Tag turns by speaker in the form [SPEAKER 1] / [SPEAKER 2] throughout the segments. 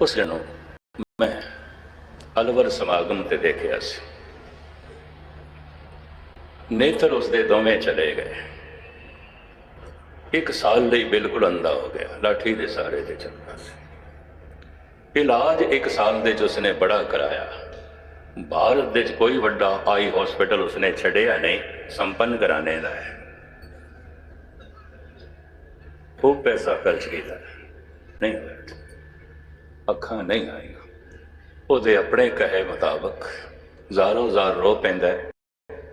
[SPEAKER 1] ਉਸ ਨੂੰ ਮੈਂ ਅਲਵਰ ਸਮਾਗਮ ਤੇ ਦੇਖਿਆ ਸੀ। ਨੇਤਰ ਉਸ ਦੇ ਦੋਵੇਂ ਚਲੇ ਗਏ। ਇੱਕ ਸਾਲ ਲਈ ਬਿਲਕੁਲ ਅੰਧਾ ਹੋ ਗਿਆ, ਲਾਠੀ ਦੇ ਸਾਰੇ ਤੇ ਚੱਲਦਾ ਸੀ। ਇਲਾਜ ਇੱਕ ਸਾਲ ਦੇ ਚ ਉਸਨੇ ਬੜਾ ਕਰਾਇਆ। ਭਾਰਤ ਦੇ ਚ ਕੋਈ ਵੱਡਾ ਆਈ ਹਸਪੀਟਲ ਉਸਨੇ ਛੜਿਆ ਨਹੀਂ, ਸੰਪੰਨ ਕਰਾਣੇ ਦਾ ਹੈ। ਖੂਬ ਪੈਸਾ ਖਰਚ ਕੀਤਾ। ਨਹੀਂ ਹੋਇਆ। ਅੱਖਾਂ ਨਹੀਂ ਆਈਆਂ। ਉਹਦੇ ਆਪਣੇ ਕਹੇ ਮੁਤਾਬਕ ਜ਼ਾਰੋ ਜ਼ਾਰ ਰੋ ਪੈਂਦਾ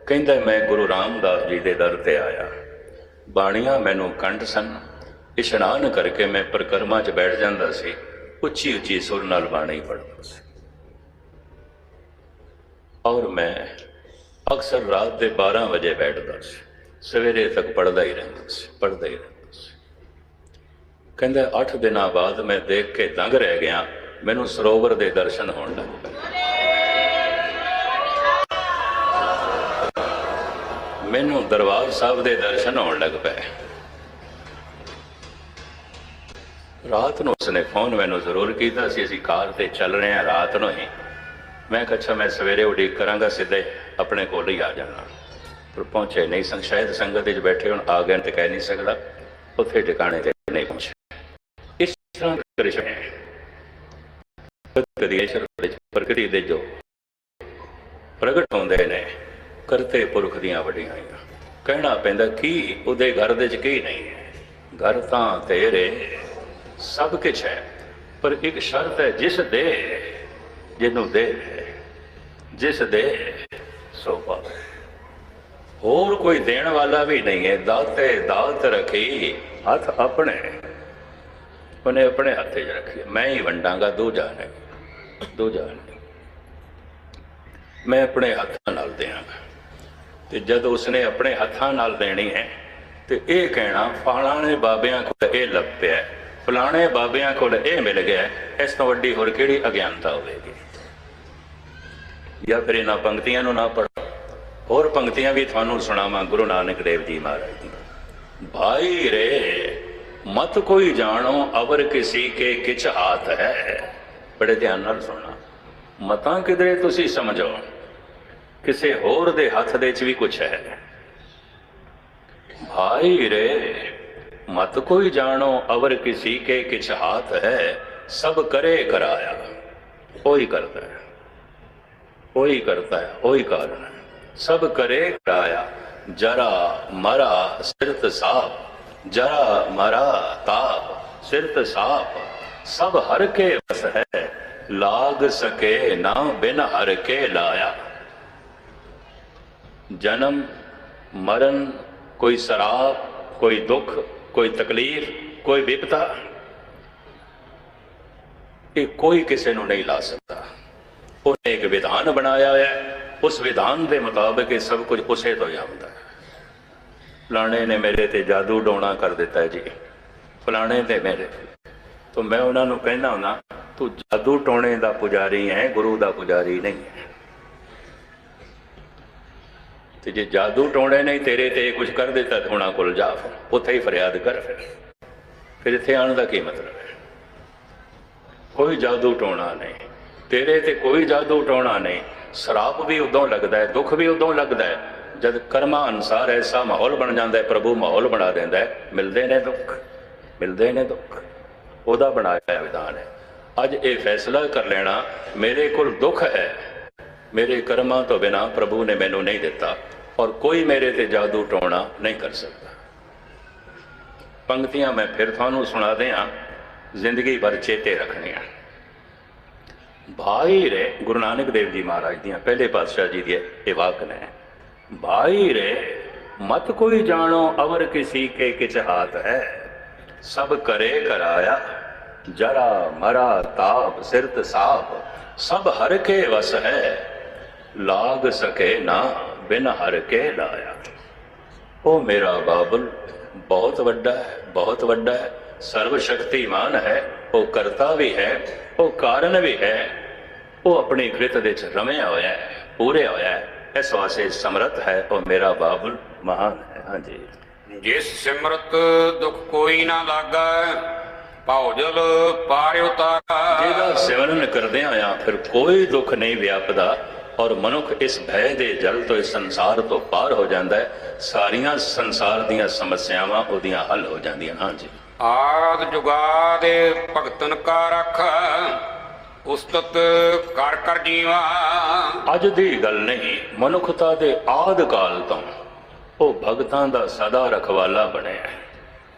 [SPEAKER 1] ਕਹਿੰਦਾ, ਮੈਂ ਗੁਰੂ ਰਾਮਦਾਸ ਜੀ ਦੇ ਦਰ ਤੇ ਆਇਆ। ਬਾਣੀਆਂ ਮੈਨੂੰ ਕੰਠ ਸਨ। ਇਸ਼ਨਾਨ ਕਰਕੇ ਮੈਂ ਪ੍ਰਕਰਮਾ 'ਚ ਬੈਠ ਜਾਂਦਾ ਸੀ। ਉੱਚੀ ਉੱਚੀ ਸੁਰ ਨਾਲ ਬਾਣੀ ਪੜ੍ਹਦਾ ਸੀ। ਔਰ ਮੈਂ ਅਕਸਰ ਰਾਤ ਦੇ 12 ਵਜੇ ਬੈਠਦਾ ਸੀ। ਸਵੇਰੇ ਤੱਕ ਪੜ੍ਹਦਾ ਹੀ ਰਹਿੰਦਾ ਸੀ, ਪੜ੍ਹਦਾ ਹੀ ਰਹਿੰਦਾ ਕਹਿੰਦਾ 8 ਦਿਨਾਂ ਬਾਅਦ ਮੈਂ ਦੇਖ ਕੇ ਦੰਗ ਰਹਿ ਗਿਆ। ਮੈਨੂੰ ਸਰੋਵਰ ਦੇ ਦਰਸ਼ਨ ਹੋਣ ਲੱਗ ਪਏ ਮੈਨੂੰ ਦਰਬਾਰ ਸਾਹਿਬ ਦੇ ਦਰਸ਼ਨ ਹੋਣ ਲੱਗ ਪਏ। ਰਾਤ ਨੂੰ ਉਸਨੇ ਫੋਨ ਮੈਨੂੰ ਜ਼ਰੂਰ ਕੀਤਾ ਸੀ, ਅਸੀਂ ਕਾਰ ਤੇ ਚੱਲ ਰਹੇ ਹਾਂ ਰਾਤ ਨੂੰ ਹੀ। ਮੈਂ ਕਿਹਾ, ਅੱਛਾ, ਮੈਂ ਸਵੇਰੇ ਉਡੀਕ ਕਰਾਂਗਾ, ਸਿੱਧੇ ਆਪਣੇ ਕੋਲ ਹੀ ਆ ਜਾਣਾ। ਪਰ ਪਹੁੰਚੇ ਨਹੀਂ, ਸੰਗ ਸ਼ਾਇਦ ਸੰਗਤ ਵਿੱਚ ਬੈਠੇ ਹੁਣ, ਆ ਗਏ ਤੇ ਕਹਿ ਨਹੀਂ ਸਕਦਾ। ਉੱਥੇ ਟਿਕਾਣੇ ਤੇ ਨਹੀਂ ਪਹੁੰਚੇ। ਇਸ ਤਰ੍ਹਾਂ ਕ੍ਰਿਸ਼ਨ ਕਦੀ ਈਸ਼ਵਰ ਵਿੱਚ ਪ੍ਰਕਿਰਤੀ ਦੇ ਜੋ ਪ੍ਰਗਟ ਹੁੰਦੇ ਨੇ, ਕਰਤੇ ਪੁਰਖ ਦੀਆਂ ਵੱਡੀਆਂ ਆਈਆਂ। ਕਹਿਣਾ ਪੈਂਦਾ ਕੀ, ਉਹਦੇ ਘਰ ਦੇ ਚ ਕੀ ਨਹੀਂ ਹੈ। ਘਰ ਤਾਂ ਤੇਰੇ, ਸਭ ਕੁਝ ਹੈ। ਪਰ ਇੱਕ ਸ਼ਰਤ ਹੈ, ਜਿਸ ਦੇ, ਜਿਹਨੂੰ ਦੇ, ਜਿਸ ਦੇ, ਸੋ ਪਾਵੇ ਹੋਰ ਕੋਈ ਦੇਣ ਵਾਲਾ ਵੀ ਨਹੀਂ ਹੈ। ਦਾਤੇ ਦਾਤ ਰੱਖੀ, ਹੱਥ ਆਪਣੇ। ਉਹਨੇ ਆਪਣੇ ਹੱਥੇ 'ਚ ਰੱਖੀ ਮੈਂ ਹੀ ਵੰਡਾਂਗਾ ਦੂਜਾ ਨਹੀਂ ਦੂਜਾ ਨਹੀਂ ਮੈਂ ਆਪਣੇ ਹੱਥਾਂ ਨਾਲ ਦਿਆਂਗਾ ਤੇ ਜਦ ਉਸਨੇ ਆਪਣੇ ਹੱਥਾਂ ਨਾਲ ਦੇਣੀ ਹੈ ਤੇ ਇਹ ਕਹਿਣਾ ਫਲਾਣੇ ਬਾਬਿਆਂ ਕੋਲ ਇਹ ਲੱਭ ਪਿਆ ਫਲਾਣੇ ਬਾਬਿਆਂ ਕੋਲ ਇਹ ਮਿਲ ਗਿਆ ਇਸ ਤੋਂ ਵੱਡੀ ਹੋਰ ਕਿਹੜੀ ਅਗਿਆਨਤਾ ਹੋਵੇਗੀ ਜਾਂ ਫਿਰ ਇਹਨਾਂ ਪੰਕਤੀਆਂ ਨੂੰ ਨਾ ਪੜ੍ਹੋ ਹੋਰ ਪੰਕਤੀਆਂ ਵੀ ਤੁਹਾਨੂੰ ਸੁਣਾਵਾਂ ਗੁਰੂ ਨਾਨਕ ਦੇਵ ਜੀ ਮਹਾਰਾਜ ਦੀ ਭਾਈ ਰੇ ਮਤ ਕੋਈ ਜਾਣੋ, ਅਵਰ ਕਿਸੀ ਕੇ ਕਿਛ ਹਾਥ ਹੈ। ਬੜੇ ਧਿਆਨ ਨਾਲ ਸੁਣਨਾ। ਮਤਾਂ ਕਿਧਰੇ ਤੁਸੀਂ ਸਮਝੋ। ਕਿਸੇ ਹੋਰ ਦੇ ਹੱਥ ਦੇ ਚ ਵੀ ਕੁਝ ਹੈ। ਭਾਈ ਰੇ, ਮਤ ਕੋਈ ਜਾਣੋ, ਅਵਰ ਕਿਸੀ ਕੇ ਕਿਛ ਹਾਥ ਹੈ। ਸਭ ਕਰੇ ਕਰਾਇਆ। ਕੋਈ ਕਰਦਾ ਹੈ। ਉਹੀ ਕਰਤਾ ਹੈ। ਉਹੀ ਕਾਰਨ ਹੈ। ਸਭ ਕਰੇ ਕਰਾਇਆ। ਜਰਾ ਮਰਾ ਸਿਰਤ ਸਾਪ ਜਰਾ ਮਰਾ ਤਾਪ, ਸਿਰਤ ਸਾਪ, ਸਭ ਹਰ ਕੇ ਵਸ ਹੈ, ਲਾਗ ਸਕੇ ਨਾ ਬਿਨ ਹਰ ਕੇ ਲਾਇਆ। ਜਨਮ, ਮਰਨ, ਕੋਈ ਸਰਾਪ, ਕੋਈ ਦੁੱਖ, ਕੋਈ ਤਕਲੀਫ, ਕੋਈ ਵਿਪਤਾ, ਇਹ ਕੋਈ ਕਿਸੇ ਨੂੰ ਨਹੀਂ ਲਾ ਸਕਦਾ। ਉਹਨੇ ਇੱਕ ਵਿਧਾਨ ਬਣਾਇਆ ਹੋਇਆ ਉਸ ਵਿਧਾਨ ਦੇ ਮੁਤਾਬਕ ਇਹ ਸਭ ਕੁਝ ਉਸੇ ਤੋਂ ਹੀ ਆਉਂਦਾ ਹੈ। ਫਲਾਣੇ ਨੇ ਮੇਰੇ ਤੇ ਜਾਦੂ ਡੋਣਾ ਕਰ ਦਿੱਤਾ ਜੀ। ਫਲਾਣੇ ਤੇ ਮੇਰੇ। ਤੋਂ ਮੈਂ ਉਹਨਾਂ ਨੂੰ ਕਹਿੰਦਾ ਹੁੰਦਾ, ਤੂੰ ਜਾਦੂ ਟੋਣੇ ਦਾ ਪੁਜਾਰੀ ਹੈ, ਗੁਰੂ ਦਾ ਪੁਜਾਰੀ ਨਹੀਂ ਹੈ। ਤੇ ਜੇ ਜਾਦੂ ਟੋਣੇ ਨਹੀਂ, ਤੇਰੇ ਤੇ ਕੁਝ ਕਰ ਦਿੱਤਾ ਤੇ ਉਹਨਾਂ ਕੋਲ ਜਾ ਉੱਥੇ ਹੀ ਫਰਿਆਦ ਕਰ ਫਿਰ। ਫਿਰ ਇੱਥੇ ਆਉਣ ਦਾ ਕੀ ਮਤਲਬ ਹੈ? ਕੋਈ ਜਾਦੂ ਟੋਣਾ ਨਹੀਂ। ਤੇਰੇ ਤੇ ਕੋਈ ਜਾਦੂ ਟੋਣਾ ਨਹੀਂ। ਸਰਾਪ ਵੀ ਉਦੋਂ ਲੱਗਦਾ ਹੈ, ਦੁੱਖ ਵੀ ਉਦੋਂ ਲੱਗਦਾ ਹੈ ਜਦ ਕਰਮਾਂ ਅਨਸਾਰ ਐਸਾ ਮਾਹੌਲ ਬਣ ਜਾਂਦਾ ਹੈ, ਪ੍ਰਭੂ ਮਾਹੌਲ ਬਣਾ ਦਿੰਦਾ ਹੈ, ਮਿਲਦੇ ਨੇ ਦੁੱਖ, ਮਿਲਦੇ ਨੇ ਦੁੱਖ, ਉਹਦਾ ਬਣਾਇਆ ਵਿਧਾਨ ਹੈ। ਅੱਜ ਇਹ ਫੈਸਲਾ ਕਰ ਲੈਣਾ, ਮੇਰੇ ਕੋਲ ਦੁੱਖ ਹੈ, ਮੇਰੇ ਕਰਮਾਂ ਤੋਂ ਬਿਨਾ ਪ੍ਰਭੂ ਨੇ ਮੈਨੂੰ ਨਹੀਂ ਦਿੱਤਾ ਔਰ ਕੋਈ ਮੇਰੇ ਤੇ ਜਾਦੂ ਟੋਣਾ ਨਹੀਂ ਕਰ ਸਕਦਾ। ਪੰਕਤੀਆਂ ਮੈਂ ਫਿਰ ਤੁਹਾਨੂੰ ਸੁਣਾ ਦਿਆਂ, ਜ਼ਿੰਦਗੀ ਭਰ ਚੇਤੇ ਰੱਖਣੀਆਂ। ਭਾਈ ਰੇ ਗੁਰੂ ਨਾਨਕ ਦੇਵ ਜੀ ਮਹਾਰਾਜ ਦੀਆਂ, ਪਹਿਲੇ ਪਾਤਸ਼ਾਹ ਜੀ ਦੀ ਇਹ ਵਾਕ ਨੇ। ਭਾਈ ਰੇ ਮਤ ਕੋਈ ਜਾਣੋ ਅਵਰ ਕਿਸੀ ਕੇ ਕਿਛ ਹਾਥ ਹੈ ਸਭ ਕਰੇ ਕਰਾਇਆ ਜਰਾ ਮਰਾ ਤਾਪ ਸਿਰਤ ਸਾਪ ਸਭ ਹਰ ਕੇ ਵਸ ਹੈ ਲਾਗ ਸਕੇ ਨਾ ਬਿਨ ਹਰ ਕੇ ਲਾਇਆ ਉਹ ਮੇਰਾ ਬਾਬਲ ਬਹੁਤ ਵੱਡਾ ਹੈ ਬਹੁਤ ਵੱਡਾ ਹੈ ਸਰਵ ਸ਼ਕਤੀਮਾਨ ਹੈ ਉਹ ਕਰਤਾ ਵੀ ਹੈ ਉਹ ਕਾਰਨ ਵੀ ਹੈ ਉਹ ਆਪਣੀ ਕ੍ਰਿਤ ਦੇ ਚ ਰਮਿਆ ਹੋਇਆ ਹੈ ਪੂਰੇ ਹੋਇਆ ਹੈ ਇਸ ਵਾਸਤੇ ਸਮਰਥ ਹੈ ਉਹ ਮੇਰਾ ਬਾਬਲ ਮਹਾਨ ਹੈ। ਹਾਂਜੀ।
[SPEAKER 2] ਜਿਸ ਸਿਮਰਤ ਦੁਖ ਕੋਈ ਨਾ ਲਾਗੈ ਭੌਜਲ ਪਾਰ ਉਤਾਰਾ
[SPEAKER 1] ਜਿਹਦਾ ਸਿਮਰਨ ਕਰਦਿਆਂ ਆ ਫਿਰ ਕੋਈ ਦੁੱਖ ਨਹੀਂ ਵਿਆਪਦਾ ਔਰ ਮਨੁੱਖ ਇਸ ਭੈ ਦੇ ਜਲ ਤੋਂ ਇਸ ਸੰਸਾਰ ਤੋਂ ਪਾਰ ਹੋ ਜਾਂਦਾ ਹੈ। ਸਾਰੀਆਂ ਸੰਸਾਰ ਦੀਆਂ ਸਮੱਸਿਆਵਾਂ ਉਹਦੀਆਂ ਹੱਲ ਹੋ ਜਾਂਦੀਆਂ। ਹਾਂਜੀ।
[SPEAKER 2] ਆਦ ਜੁਗਾਦ ਭਗਤਨ ਕਾ ਰਖ। ਉਸਤਤ ਕਰ ਕਰ ਜੀਵਾ।
[SPEAKER 1] ਅੱਜ ਦੀ ਗੱਲ ਨਹੀਂ ਮਨੁੱਖਤਾ ਦੇ ਆਦ ਕਾਲ ਤੋਂ। ਉਹ ਭਗਤਾਂ ਦਾ ਸਦਾ ਰਖਵਾਲਾ ਬਣਿਆ ਹੈ।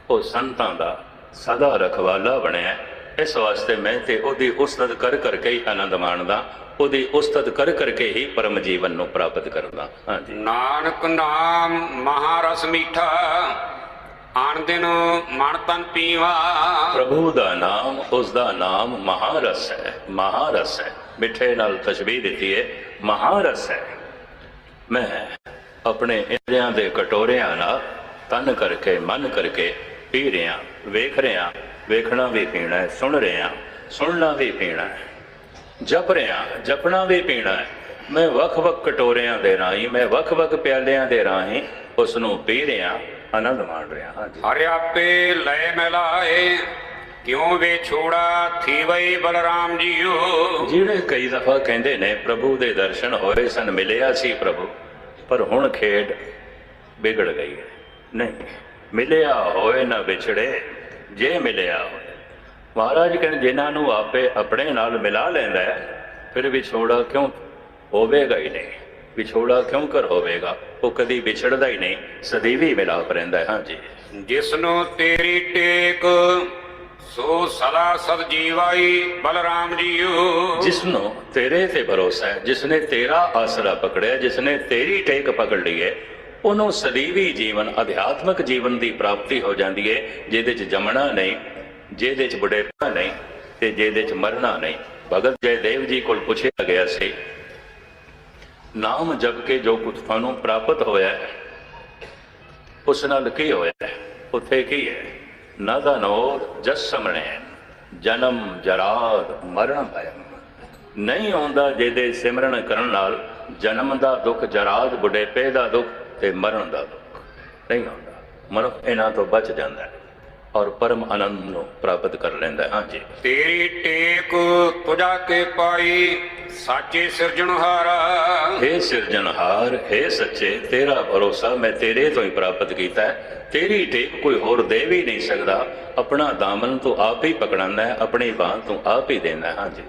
[SPEAKER 1] ਉਹ ਸੰਤਾਂ ਦਾ ਸਦਾ ਰਖਵਾਲਾ ਬਣਿਆ ਹੈ। ਇਸ ਵਾਸਤੇ ਮੈਂ ਤੇ ਉਹਦੀ ਉਸਤਤ ਕਰ ਕਰਕੇ ਹੀ ਆਨੰਦ ਮਾਣਦਾ ਉਹਦੀ ਉਸਤਤ ਕਰ ਕਰਕੇ ਹੀ ਪਰਮ ਜੀਵਨ ਨੂੰ ਪ੍ਰਾਪਤ ਕਰਦਾ। ਹਾਂਜੀ।
[SPEAKER 2] ਨਾਨਕ ਨਾਮ ਮਹਾਰਸ ਮੀਠਾ। ਆਣ ਦਿਨ ਮਨ ਤਨ ਪੀਵਾ।
[SPEAKER 1] ਪ੍ਰਭੂ ਦਾ ਨਾਮ, ਉਸ ਦਾ ਨਾਮ ਮਹਾਰਸ ਹੈ ਮਹਾਰਸ ਹੈ। ਮਿੱਠੇ ਨਾਲ ਤਸ਼ਬੀਹ ਦਿੱਤੀ ਹੈ ਮਹਾਰਸ ਹੈ। ਮੈਂ ਆਪਣੇ ਇੰਦਰੀਆਂ ਦੇ ਕਟੋਰਿਆਂ ਨਾਲ ਤਨ ਕਰਕੇ, ਮਨ ਕਰਕੇ ਪੀ ਰਿਹਾ, ਵੇਖ ਰਿਹਾ, ਵੇਖਣਾ ਵੀ ਪੀਣਾ ਹੈ, ਸੁਣ ਰਿਹਾ, ਸੁਣਨਾ ਵੀ ਪੀਣਾ ਹੈ। ਜਪ ਰਿਹਾ, ਜਪਣਾ ਵੀ ਪੀਣਾ ਹੈ। ਮੈਂ ਵੱਖ-ਵੱਖ ਕਟੋਰਿਆਂ ਦੇ ਰਾਹੀਂ, ਮੈਂ ਵੱਖ-ਵੱਖ ਪਿਆਲਿਆਂ ਦੇ ਰਾਹੀਂ ਉਸ ਨੂੰ ਪੀ ਰਿਹਾ ਆਨੰਦ ਮਾਣ ਰਿਹਾ ਹਾਂਜੀ।
[SPEAKER 2] ਹਰਿ ਆਪੇ ਲੈ ਮਿਲਾਏ ਕਿਉਂ ਵੇ ਛੋੜਾ ਥੀ ਵਈ ਬਲਰਾਮ ਜੀਓ।
[SPEAKER 1] ਜਿਹੜੇ ਕਈ ਦਫਾ ਕਹਿੰਦੇ ਨੇ ਪ੍ਰਭੂ ਦੇ ਦਰਸ਼ਨ ਹੋਏ ਸਨ ਮਿਲਿਆ ਸੀ ਪ੍ਰਭੂ ਪਰ ਹੁਣ ਖੇਡ ਵਿਗੜ ਗਈ ਹੈ। ਨਹੀਂ ਮਿਲਿਆ ਹੋਏ ਨਾ ਵਿਛੜੇ ਜੇ ਮਿਲਿਆ ਹੋਏ। ਮਹਾਰਾਜ ਕਹਿੰਦੇ ਜਿਨ੍ਹਾਂ ਨੂੰ ਆਪੇ ਆਪਣੇ ਨਾਲ ਮਿਲਾ ਲੈਂਦਾ ਹੈ ਫਿਰ ਵਿਛੋੜਾ ਕਿਉਂ ਹੋਵੇਗਾ ਹੀ ਨਹੀਂ। ਵਿਛੋੜਾ ਕਿਉਂ ਕਰ ਹੋਵੇਗਾ? ਉਹ ਕਦੀ ਵਿਛੜਦਾ ਹੀ ਨਹੀਂ ਸਦੀਵੀ ਮਿਲਾਪ ਰਹਿੰਦਾ ਹੈ। ਹਾਂਜੀ
[SPEAKER 2] ਜਿਸਨੂੰ ਤੇਰੀ ਟੇਕ ਸੋ ਸਦਾ ਸਦ ਜੀਵਾਈ ਬਲਰਾਮ ਜੀਓ।
[SPEAKER 1] ਜਿਸਨੂੰ ਤੇਰੇ ਤੇ ਭਰੋਸਾ ਹੈ ਜਿਸਨੇ ਤੇਰਾ ਆਸਰਾ ਪਕੜਿਆ ਜਿਸਨੇ ਤੇਰੀ ਟੇਕ ਪਕੜ ਲਈ ਹੈ ਉਹਨੂੰ ਸਦੀਵੀ ਜੀਵਨ ਅਧਿਆਤਮਕ ਜੀਵਨ ਦੀ ਪ੍ਰਾਪਤੀ ਹੋ ਜਾਂਦੀ ਹੈ ਜਿਹਦੇ ਚ ਜੰਮਣਾ ਨਹੀਂ ਜਿਹਦੇ ਚ ਬੁਢੇਪਾ ਨਹੀਂ ਤੇ ਜਿਹਦੇ ਚ ਮਰਨਾ ਨਹੀਂ। ਭਗਤ ਜੈਦੇਵ ਜੀ ਕੋਲ ਪੁੱਛਿਆ ਗਿਆ ਸੀ ਨਾਮ ਜਪ ਕੇ ਜੋ ਕੁਝ ਤੁਹਾਨੂੰ ਪ੍ਰਾਪਤ ਹੋਇਆ ਹੈ, ਉਸ ਨਾਲ ਕੀ ਹੋਇਆ ਹੈ? ਉੱਥੇ ਕੀ ਹੈ? ਨਦਾ ਜਸ ਸਮਣੇ ਜਨਮ ਜਰਾਦ ਮਰਨ ਭੈ ਨਹੀਂ ਆਉਂਦਾ ਜਿਹਦੇ ਸਿਮਰਨ ਕਰਨ ਨਾਲ ਜਨਮ ਦਾ ਦੁੱਖ ਜਰਾਦ ਬੁਢੇਪੇ ਦਾ ਦੁੱਖ ਤੇ ਮਰਨ ਦਾ ਦੁੱਖ। ਨਹੀਂ ਆਉਂਦਾ। ਮਨੁੱਖ ਇਹਨਾਂ ਤੋਂ ਬਚ ਜਾਂਦਾ ਹੈ ਔਰ ਪਰਮ ਆਨੰਦ ਨੂੰ ਪ੍ਰਾਪਤ ਕਰ ਲੈਂਦਾ ਹੈ। ਹਾਂਜੀ।
[SPEAKER 2] ਤੇਰੀ ਟੇਕ ਤੁਜਾ ਕੇ ਪਾਈ ਸਾਚੇ ਸਿਰਜਣਹਾਰਾ।
[SPEAKER 1] हे ਸਿਰਜਣਹਾਰ हे ਸੱਚੇ, ਤੇਰਾ ਭਰੋਸਾ ਮੈਂ ਤੇਰੇ ਤੋਂ ਹੀ ਪ੍ਰਾਪਤ ਕੀਤਾ ਹੈ। ਤੇਰੀ ਟੇਕ ਕੋਈ ਹੋਰ ਦੇ ਵੀ ਨਹੀਂ ਸਕਦਾ। ਆਪਣਾ ਦਾਮਨ ਤੂੰ ਆਪ ਹੀ ਪਕੜਾਂਦਾ ਹੈ, ਆਪਣੀ ਬਾਹ ਤੂੰ ਆਪ ਹੀ ਦੇਂਦਾ ਹਾਂਜੀ।